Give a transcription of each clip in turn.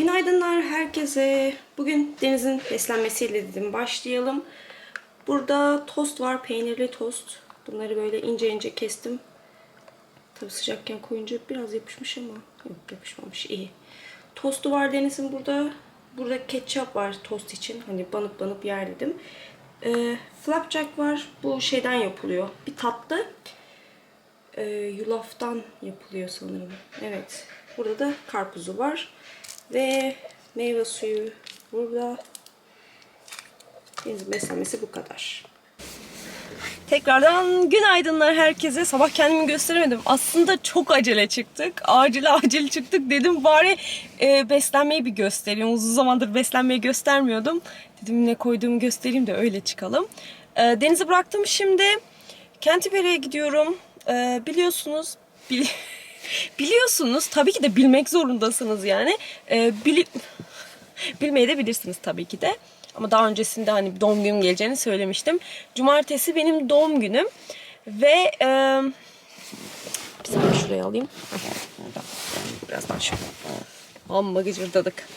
Günaydınlar herkese. Bugün Deniz'in beslenmesiyle dedim başlayalım. Burada tost var, peynirli tost. Bunları böyle ince ince kestim. Tabii sıcakken koyunca biraz yapışmış ama yok yapışmamış iyi. Tostu var Deniz'in burada. Burada ketçap var tost için. Hani banıp banıp yer dedim. Ee, flapjack var. Bu şeyden yapılıyor. Bir tatlı. Ee, yulaftan yapılıyor sanırım. Evet. Burada da karpuzu var. Ve meyve suyu burada. Denizin beslenmesi bu kadar. Tekrardan günaydınlar herkese. Sabah kendimi gösteremedim. Aslında çok acele çıktık. Acil acil çıktık dedim. Bari e, beslenmeyi bir göstereyim. Uzun zamandır beslenmeyi göstermiyordum. Dedim ne koyduğumu göstereyim de öyle çıkalım. E, denizi bıraktım şimdi. Canterbury'e gidiyorum. E, biliyorsunuz bili biliyorsunuz tabii ki de bilmek zorundasınız yani. E, bili bilmeyi de bilirsiniz tabii ki de. Ama daha öncesinde hani doğum günüm geleceğini söylemiştim. Cumartesi benim doğum günüm. Ve e, bir saniye şuraya alayım. Birazdan şöyle. Amma gıcırdadık.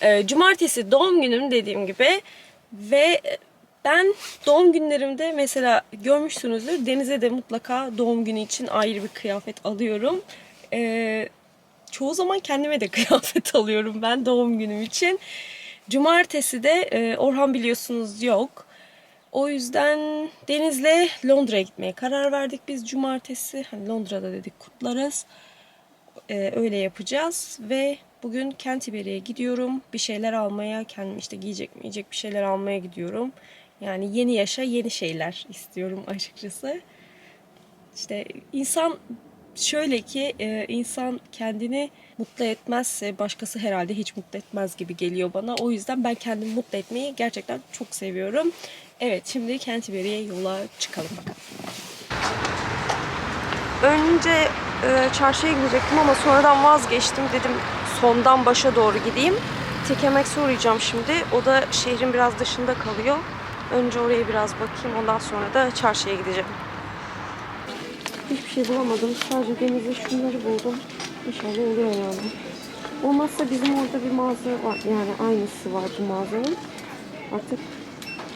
E, cumartesi doğum günüm dediğim gibi. Ve ben doğum günlerimde mesela görmüşsünüzdür denize de mutlaka doğum günü için ayrı bir kıyafet alıyorum. E, çoğu zaman kendime de kıyafet alıyorum ben doğum günüm için. Cumartesi de e, Orhan biliyorsunuz yok. O yüzden Deniz'le Londra'ya gitmeye karar verdik biz cumartesi. Hani Londra'da dedik kutlarız. E, öyle yapacağız ve bugün Canterbury'e gidiyorum. Bir şeyler almaya, kendim işte giyecek mi yiyecek bir şeyler almaya gidiyorum. Yani yeni yaşa yeni şeyler istiyorum açıkçası. İşte insan şöyle ki e, insan kendini mutlu etmezse başkası herhalde hiç mutlu etmez gibi geliyor bana. O yüzden ben kendimi mutlu etmeyi gerçekten çok seviyorum. Evet şimdi Canterbury'e yola çıkalım bakalım. Önce e, çarşıya gidecektim ama sonradan vazgeçtim. Dedim sondan başa doğru gideyim. Tekemek'e uğrayacağım şimdi. O da şehrin biraz dışında kalıyor. Önce oraya biraz bakayım. Ondan sonra da çarşıya gideceğim. Hiçbir şey bulamadım. Sadece denizde şunları buldum. İnşallah olur herhalde. Olmazsa bizim orada bir mağaza var. Yani aynısı var bu mağazanın. Artık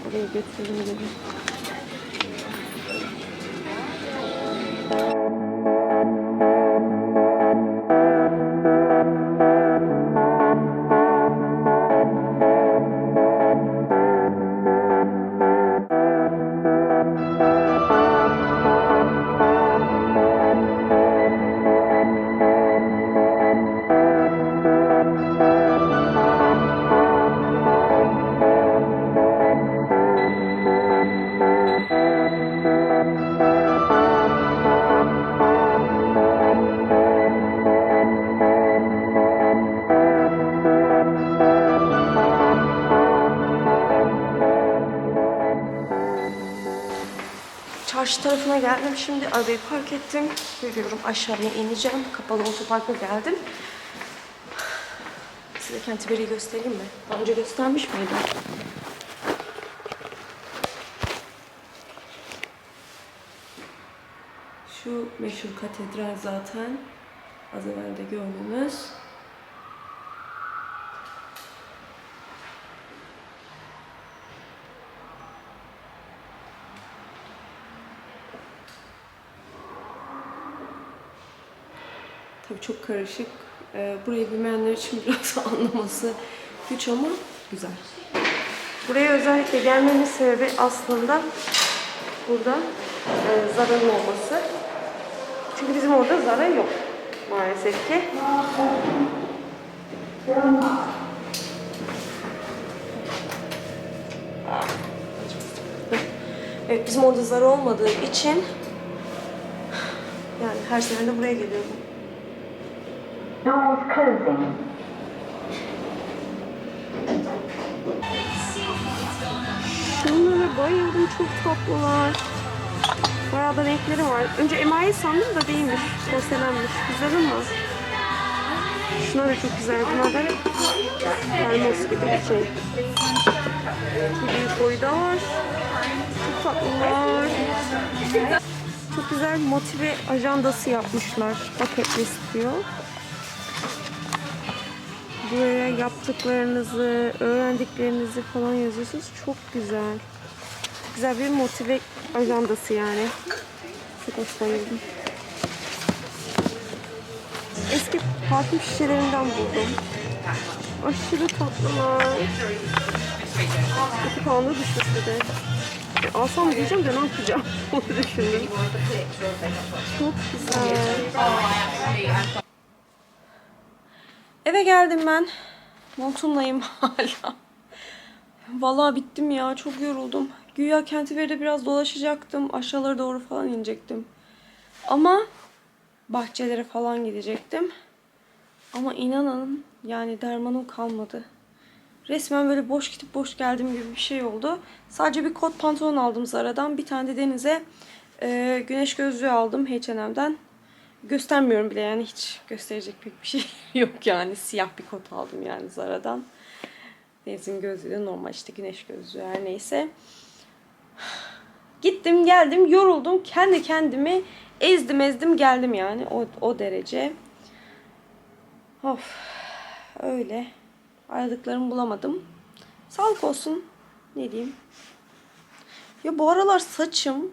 oraya götürelim dedim. Çarşı tarafına geldim. Şimdi arabayı park ettim. Yürüyorum aşağıya ineceğim. Kapalı otoparka geldim. Size Canterbury'i göstereyim mi? Daha önce göstermiş miydim? Şu meşhur katedral zaten. Az evvel de gördünüz. Tabii çok karışık. Ee, burayı bilmeyenler için biraz anlaması güç ama güzel. Buraya özellikle gelmemin sebebi aslında burada e, Zara'nın olması. Çünkü bizim orada Zara yok maalesef ki. Evet bizim orada Zara olmadığı için yani her seferinde buraya geliyorum. Doors closing. Şunlara bayıldım çok tatlılar. Bayağı da renkleri var. Önce emayi sandım da değilmiş. Porselenmiş. Güzel ama. Şunlar da çok güzel. Bunlar da termos gibi bir şey. Bir büyük boyu var. Çok tatlılar. Çok güzel motive ajandası yapmışlar. Bucket list diyor. Buraya yaptıklarınızı, öğrendiklerinizi falan yazıyorsunuz. Çok güzel. Güzel bir motive ajandası yani. Çok hoş bayıldım. Eski parfüm şişelerinden buldum. Aşırı tatlılar. İki pound'a düşmüştü de. E, alsam diyeceğim de ne yapacağım? Onu düşündüm. Çok güzel. Geldim ben. Montumlayım hala. Vallahi bittim ya. Çok yoruldum. Güya Kentiver'de biraz dolaşacaktım. Aşağılara doğru falan inecektim. Ama bahçelere falan gidecektim. Ama inanın yani dermanım kalmadı. Resmen böyle boş gidip boş geldiğim gibi bir şey oldu. Sadece bir kot pantolon aldım Zara'dan. Bir tane de denize e, güneş gözlüğü aldım H&M'den. Göstermiyorum bile yani hiç gösterecek pek bir şey yok yani. Siyah bir kot aldım yani Zara'dan. Deniz'in gözlüğü de normal işte güneş gözlüğü her neyse. Gittim geldim yoruldum. Kendi kendimi ezdim ezdim geldim yani o, o derece. Of öyle. Aradıklarımı bulamadım. Sağlık olsun. Ne diyeyim. Ya bu aralar saçım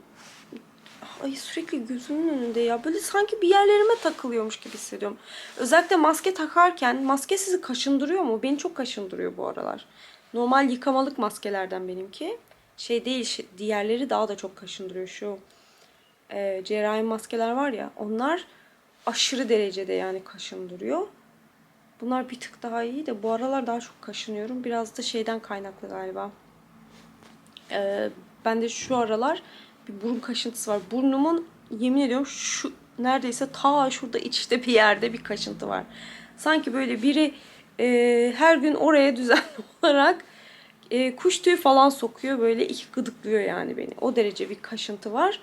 ay sürekli gözümün önünde ya. Böyle sanki bir yerlerime takılıyormuş gibi hissediyorum. Özellikle maske takarken maske sizi kaşındırıyor mu? Beni çok kaşındırıyor bu aralar. Normal yıkamalık maskelerden benimki. Şey değil, diğerleri daha da çok kaşındırıyor. Şu e, cerrahi maskeler var ya, onlar aşırı derecede yani kaşındırıyor. Bunlar bir tık daha iyi de bu aralar daha çok kaşınıyorum. Biraz da şeyden kaynaklı galiba. Ee, ben de şu aralar bir burun kaşıntısı var. Burnumun yemin ediyorum şu neredeyse ta şurada içte bir yerde bir kaşıntı var. Sanki böyle biri e, her gün oraya düzenli olarak e, kuş tüyü falan sokuyor. Böyle iki gıdıklıyor yani beni. O derece bir kaşıntı var.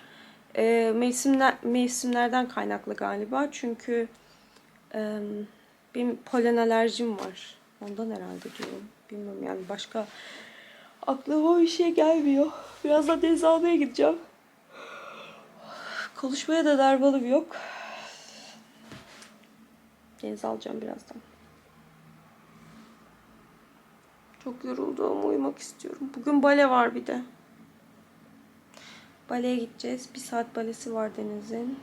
E, mevsimler mevsimlerden kaynaklı galiba. Çünkü e, benim polen alerjim var. Ondan herhalde diyorum. Bilmiyorum yani başka aklıma bir şey gelmiyor. Birazdan denize almaya gideceğim. Konuşmaya da darbalım yok. Denize alacağım birazdan. Çok yoruldum. Uyumak istiyorum. Bugün bale var bir de. Baleye gideceğiz. Bir saat balesi var Deniz'in.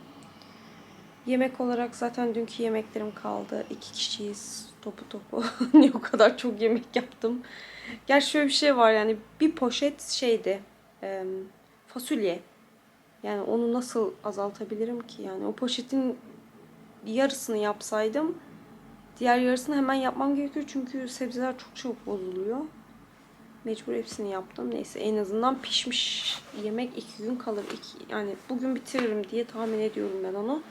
Yemek olarak zaten dünkü yemeklerim kaldı. İki kişiyiz topu topu. Niye o kadar çok yemek yaptım? Gerçi şöyle bir şey var yani bir poşet şeydi fasulye. Yani onu nasıl azaltabilirim ki? Yani o poşetin yarısını yapsaydım diğer yarısını hemen yapmam gerekiyor. Çünkü sebzeler çok çabuk bozuluyor. Mecbur hepsini yaptım. Neyse en azından pişmiş yemek iki gün kalır. İki, yani bugün bitiririm diye tahmin ediyorum ben onu.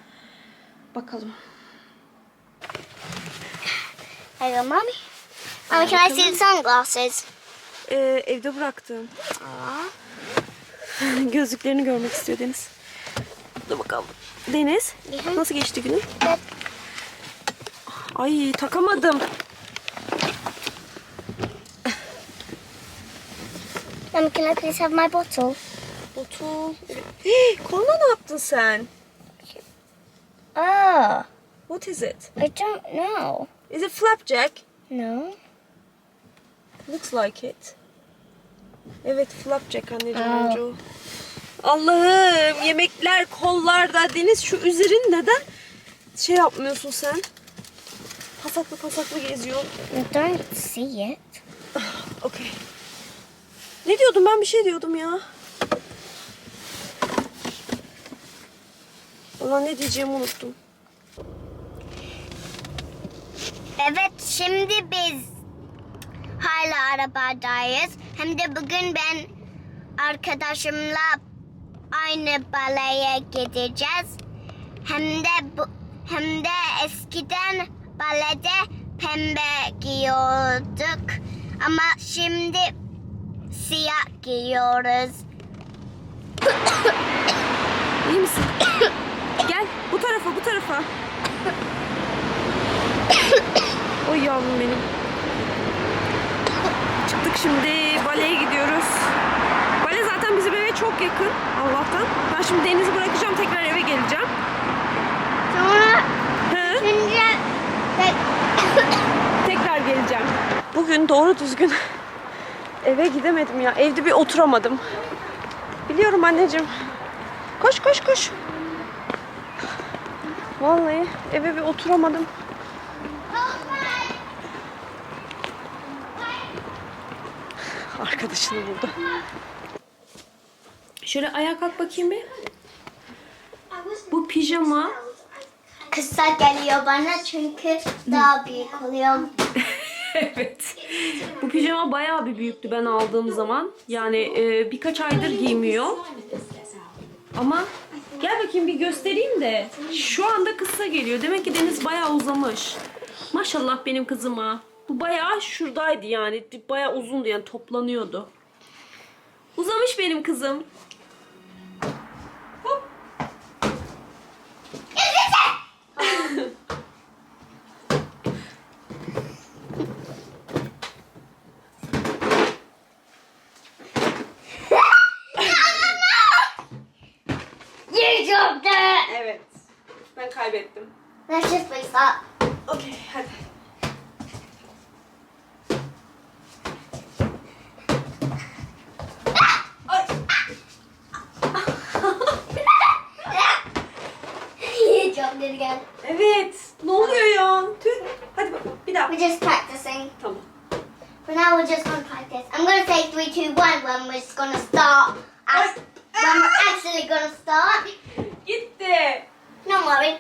Bakalım. Hello, mommy. Mommy, can I see the sunglasses? Ee, evde bıraktım. Aw. Gözlüklerini görmek istiyor Deniz. Dur bakalım. Deniz, nasıl geçti günün? Ay takamadım. Mommy, can I please have my bottle? Otur. Hey, koluna ne yaptın sen? Oh, What is it? I don't know. Is it flapjack? No. Looks like it. Evet flapjack anneciğim Aa. önce o. Allah'ım yemekler kollarda. Deniz şu üzerin neden şey yapmıyorsun sen? Pasaklı pasaklı geziyor. Don't see it. Okey. Ne diyordum ben bir şey diyordum ya. Ama ne diyeceğimi unuttum. Evet, şimdi biz hala arabadayız. Hem de bugün ben arkadaşımla aynı baleye gideceğiz. Hem de bu hem de eskiden balede pembe giyiyorduk. Ama şimdi siyah giyiyoruz. İyi misin? Gel bu tarafa bu tarafa. Oy yavrum benim. Çıktık şimdi baleye gidiyoruz. Bale zaten bizim eve çok yakın Allah'tan. Ben şimdi Deniz'i bırakacağım tekrar eve geleceğim. Sonra Hı? şimdi Tekrar geleceğim. gün doğru düzgün eve gidemedim ya. Evde bir oturamadım. Biliyorum anneciğim. Koş koş koş. Vallahi eve bir oturamadım. Arkadaşını buldu. Şöyle ayağa kalk bakayım bir. Bu pijama. Kısa geliyor bana çünkü daha büyük oluyor. evet. Bu pijama bayağı bir büyüktü ben aldığım zaman. Yani e, birkaç aydır giymiyor. Ama gel bakayım bir göstereyim de. Şu anda kısa geliyor. Demek ki deniz bayağı uzamış. Maşallah benim kızıma. Bu bayağı şuradaydı yani. Bayağı uzundu yani toplanıyordu. Uzamış benim kızım. Hop. You dropped it! Evet. Ben kaybettim. Let's just restart. Okey hadi. Ay. Again. Evet. Ne oluyor ya? Tüh. Hadi bak. Bir daha. We're just practicing. Tamam. For now, we're just gonna practice. I'm gonna say three, two, one when we're just gonna start. As- when we're actually gonna start. Gitti. No worry.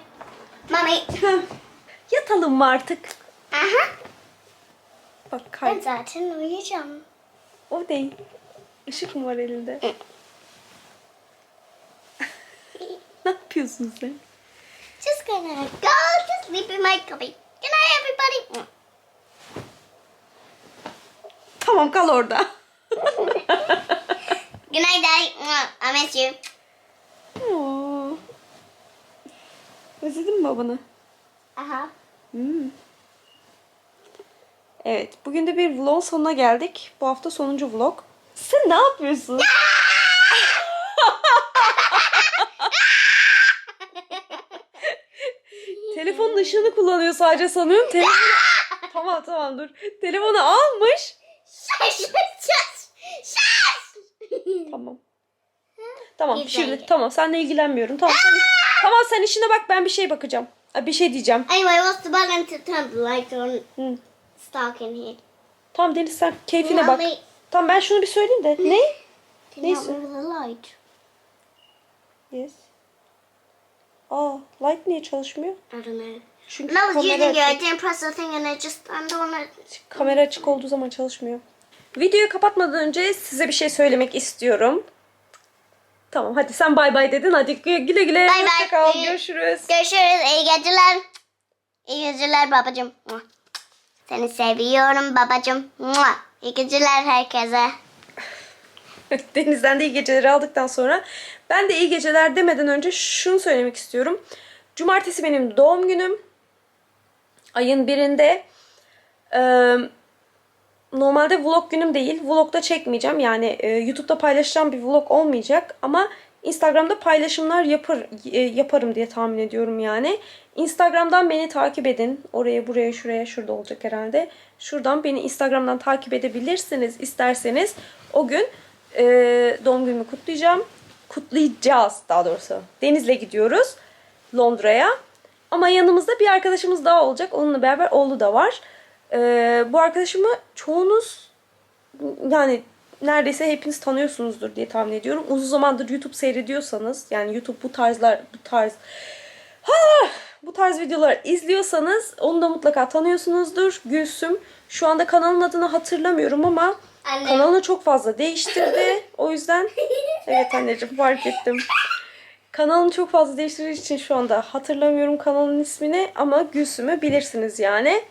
Mummy. Heh. Yatalım mı artık? Aha. Bak Ben kay. zaten uyuyacağım. O değil. Işık mı var elinde? ne yapıyorsun sen? Just gonna go to sleep in my cubby. Good night, everybody. Tamam kal orada. Good night, Daddy. I miss you. Oo. Özledin mi babanı? Aha. Hmm. Evet, bugün de bir vlog sonuna geldik. Bu hafta sonuncu vlog. Sen ne yapıyorsun? Işığını kullanıyor sadece sanıyorum. Telefonu... tamam tamam dur. Telefonu almış. Tamam. Tamam Bir şimdi tamam seninle ilgilenmiyorum. Tamam sen, tamam sen işine bak ben bir şey bakacağım. Bir şey diyeceğim. Anyway, what's the button to turn the light on? Dark in here. Tamam Deniz sen keyfine bak. Tamam ben şunu bir söyleyeyim de. Ne? Neyse. light? Yes. Aa, light niye çalışmıyor? I don't know. Çünkü I was kamera using it, I açık, didn't press the thing and it just turned on it. kamera açık olduğu zaman çalışmıyor. Videoyu kapatmadan önce size bir şey söylemek istiyorum. Tamam hadi sen bay bay dedin. Hadi güle güle. Bay bay. Hoşça kal. İyi- Görüşürüz. Görüşürüz. İyi geceler. İyi geceler babacığım. Mua. Seni seviyorum babacığım. Mua. İyi geceler herkese. Deniz'den de iyi geceleri aldıktan sonra ben de iyi geceler demeden önce şunu söylemek istiyorum. Cumartesi benim doğum günüm. Ayın birinde. Ee, normalde vlog günüm değil. Vlogda çekmeyeceğim. Yani e, YouTube'da paylaşacağım bir vlog olmayacak. Ama Instagram'da paylaşımlar yapar, e, yaparım diye tahmin ediyorum yani. Instagram'dan beni takip edin. Oraya, buraya, şuraya, şurada olacak herhalde. Şuradan beni Instagram'dan takip edebilirsiniz isterseniz. O gün e, doğum günümü kutlayacağım. Kutlayacağız daha doğrusu. Deniz'le gidiyoruz Londra'ya. Ama yanımızda bir arkadaşımız daha olacak. Onunla beraber oğlu da var. Ee, bu arkadaşımı çoğunuz yani neredeyse hepiniz tanıyorsunuzdur diye tahmin ediyorum. Uzun zamandır YouTube seyrediyorsanız yani YouTube bu tarzlar bu tarz ha, bu tarz videolar izliyorsanız onu da mutlaka tanıyorsunuzdur. Gülsüm. Şu anda kanalın adını hatırlamıyorum ama Anne. kanalını çok fazla değiştirdi. O yüzden evet anneciğim fark ettim. Kanalını çok fazla değiştirdiği için şu anda hatırlamıyorum kanalın ismini ama Gülsüm'ü bilirsiniz yani.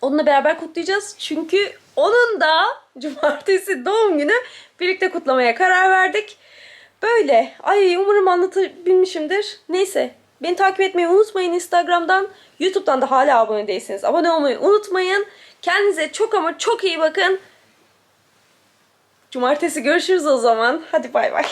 Onunla beraber kutlayacağız. Çünkü onun da cumartesi doğum günü birlikte kutlamaya karar verdik. Böyle. Ay umarım anlatabilmişimdir. Neyse. Beni takip etmeyi unutmayın Instagram'dan. YouTube'dan da hala abone değilseniz abone olmayı unutmayın. Kendinize çok ama çok iyi bakın. Cumartesi görüşürüz o zaman. Hadi bay bay.